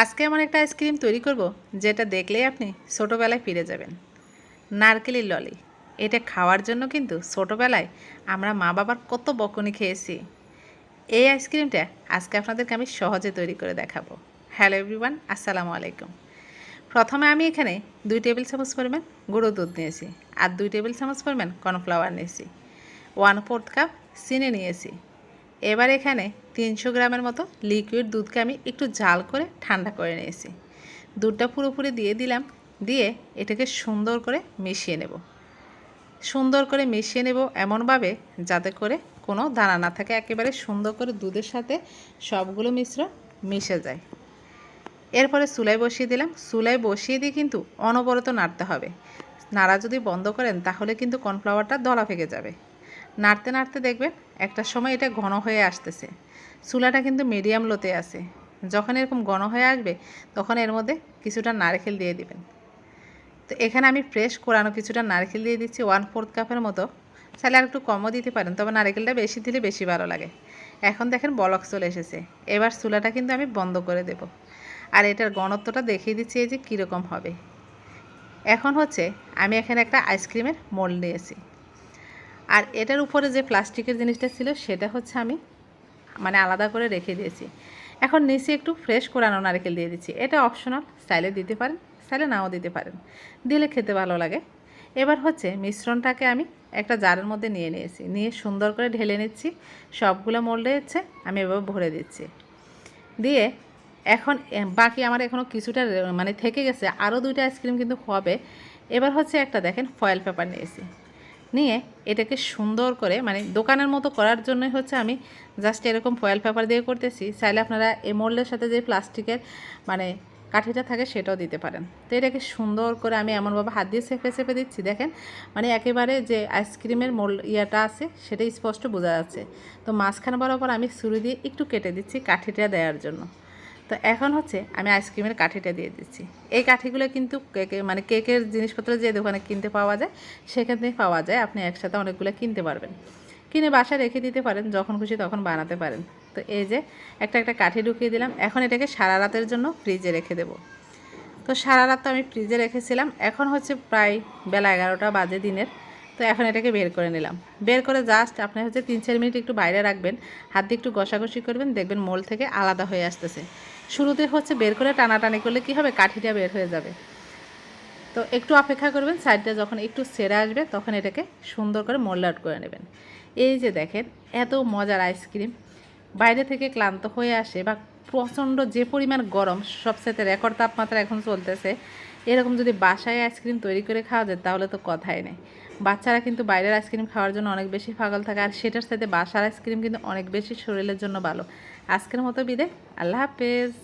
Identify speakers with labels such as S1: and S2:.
S1: আজকে এমন একটা আইসক্রিম তৈরি করব, যেটা দেখলেই আপনি ছোটোবেলায় ফিরে যাবেন। নারকেলের ললি। এটা খাওয়ার জন্য কিন্তু ছোটোবেলায় আমরা মা বাবার কত বকনি খেয়েছি। এই আইসক্রিমটা আজকে আপনাদেরকে আমি সহজে তৈরি করে দেখাবো। হ্যালো এভরিওয়ান আসসালামু আলাইকুম। প্রথমে আমি এখানে দুই টেবিল চামচ পরিমাণ গুঁড়ো দুধ নিয়েছি আর দুই টেবিল চামচ পরিমাণ কর্নফ্লাওয়ার নিয়েছি। ওয়ান ফোর্থ কাপ চিনি নিয়েছি। এবার এখানে তিনশো গ্রামের মতো লিকুইড দুধকে আমি একটু জাল করে ঠান্ডা করে নিয়েছি। দুধটা পুরোপুরি দিয়ে দিলাম, দিয়ে এটাকে সুন্দর করে মিশিয়ে নেব। সুন্দর করে মিশিয়ে নেব এমনভাবে যাতে করে কোনো দানা না থাকে, একেবারে সুন্দর করে দুধের সাথে সবগুলো মিশ্রণ মিশে যায়। এরপরে চুলায় বসিয়ে দিলাম। চুলায় বসিয়ে দিয়ে কিন্তু অনবরত নাড়তে হবে। নাড়া যদি বন্ধ করেন, তাহলে কিন্তু কর্নফ্লাওয়ারটা দলা ভেঙে যাবে। নাড়তে নাড়তে দেখবেন একটা সময় এটা ঘন হয়ে আসতেছে। চুলাটা কিন্তু মিডিয়াম লোতে আছে। যখন এরকম ঘন হয়ে আসবে, তখন এর মধ্যে কিছুটা নারকেল দিয়ে দিবেন। তো এখানে আমি ফ্রেশ কোরানো কিছুটা নারকেল দিয়ে দিচ্ছি ওয়ান ফোর্থ কাপের মতো। চাইলে আর একটু কমও দিতে পারেন, তবে নারকেলটা বেশি দিলে বেশি ভালো লাগে। এখন দেখেন বলক চলে এসেছে। এবার চুলাটা কিন্তু আমি বন্ধ করে দেব। আর এটার ঘনত্বটা দেখিয়ে দিচ্ছি এই যে কীরকম হবে। এখন হচ্ছে আমি এখানে একটা আইসক্রিমের মোল্ড নিয়েছি। আর এটার উপরে যে প্লাস্টিকের জিনিসটা ছিল, সেটা হচ্ছে আমি মানে আলাদা করে রেখে দিয়েছি। এখন নিচে একটু ফ্রেশ কোরানো নারকেল দিয়ে দিচ্ছি। এটা অপশনাল স্টাইলে দিতে পারেন স্টাইলে নাও দিতে পারেন। দিলে খেতে ভালো লাগে। এবার হচ্ছে মিশ্রণটাকে আমি একটা জারের মধ্যে নিয়ে নিয়েছি। নিয়ে সুন্দর করে ঢেলে নিচ্ছি। সবগুলো মোল্ডে হচ্ছে, আমি এভাবে ভরে দিচ্ছি। দিয়ে এখন বাকি আমার এখনও কিছুটা মানে থেকে গেছে। আরও দুইটা আইসক্রিম কিন্তু হবে। এবার হচ্ছে একটা দেখেন ফয়েল পেপার নিয়েছি। নিয়ে এটাকে সুন্দর করে মানে দোকানের মতো করার জন্যই হচ্ছে আমি জাস্ট এরকম ফয়েল পেপার দিয়ে করতেছি। চাইলে আপনারা এই মোল্ডের সাথে যে প্লাস্টিকের মানে কাঠিটা থাকে সেটাও দিতে পারেন। তো এটাকে সুন্দর করে আমি এমনভাবে হাত দিয়ে চেপে চেপে দিচ্ছি, দেখেন। মানে একেবারে যে আইসক্রিমের মোল ইয়াটা আছে সেটা স্পষ্ট বোঝা যাচ্ছে। তো মাঝখানে বরাবর আমি ছুরি দিয়ে একটু কেটে দিচ্ছি কাঠিটা দেওয়ার জন্য। তো এখন হচ্ছে আমি আইসক্রিমের কাঠিটা দিয়ে দিচ্ছি। এই কাঠিগুলো কিন্তু কেকে মানে কেকের জিনিসপত্র যে দোকানে কিনতে পাওয়া যায়, সেখান থেকে পাওয়া যায়। আপনি একসাথে অনেকগুলো কিনতে পারবেন। কিনে বাসায় রেখে দিতে পারেন, যখন খুশি তখন বানাতে পারেন। তো এই যে একটা একটা কাঠি ঢুকিয়ে দিলাম। এখন এটাকে সারা রাতের জন্য ফ্রিজে রেখে দেবো। তো সারা রাত তো আমি ফ্রিজে রেখেছিলাম। এখন হচ্ছে প্রায় বেলা এগারোটা বাজে দিনের। তো এখন এটাকে বের করে নিলাম। বের করে জাস্ট আপনি হচ্ছে তিন চার মিনিট একটু বাইরে রাখবেন। হাত দিয়ে একটু ঘষাঘষি করবেন। দেখবেন মোল থেকে আলাদা হয়ে আসতেছে। শুরুতে হচ্ছে বের করে টানাটানি করলে কি হবে? কাঠিটা বের হয়ে যাবে। তো একটু অপেক্ষা করবেন, সাইডটা যখন একটু সেরে আসবে, তখন এটাকে সুন্দর করে মোল্ড করে নেবেন। এই যে দেখেন, এত মজার আইসক্রিম বাইরে থেকে ক্লান্ত হয়ে আসে বা প্রচণ্ড যে পরিমাণ গরম সবসাথে রেকর্ড তাপমাত্রা এখন চলতেছে। এরকম যদি বাসায় আইসক্রিম তৈরি করে খাওয়া যায়, তাহলে তো কথাই নেই। বাচ্চারা কিন্তু বাইরের আইসক্রিম খাওয়ার জন্য অনেক বেশি পাগল থাকে, আর সেটার সাথে বাসার আইসক্রিম কিন্তু অনেক বেশি শরীরের জন্য ভালো। আজকের মতো বিদে আল্লাহ হাফেজ।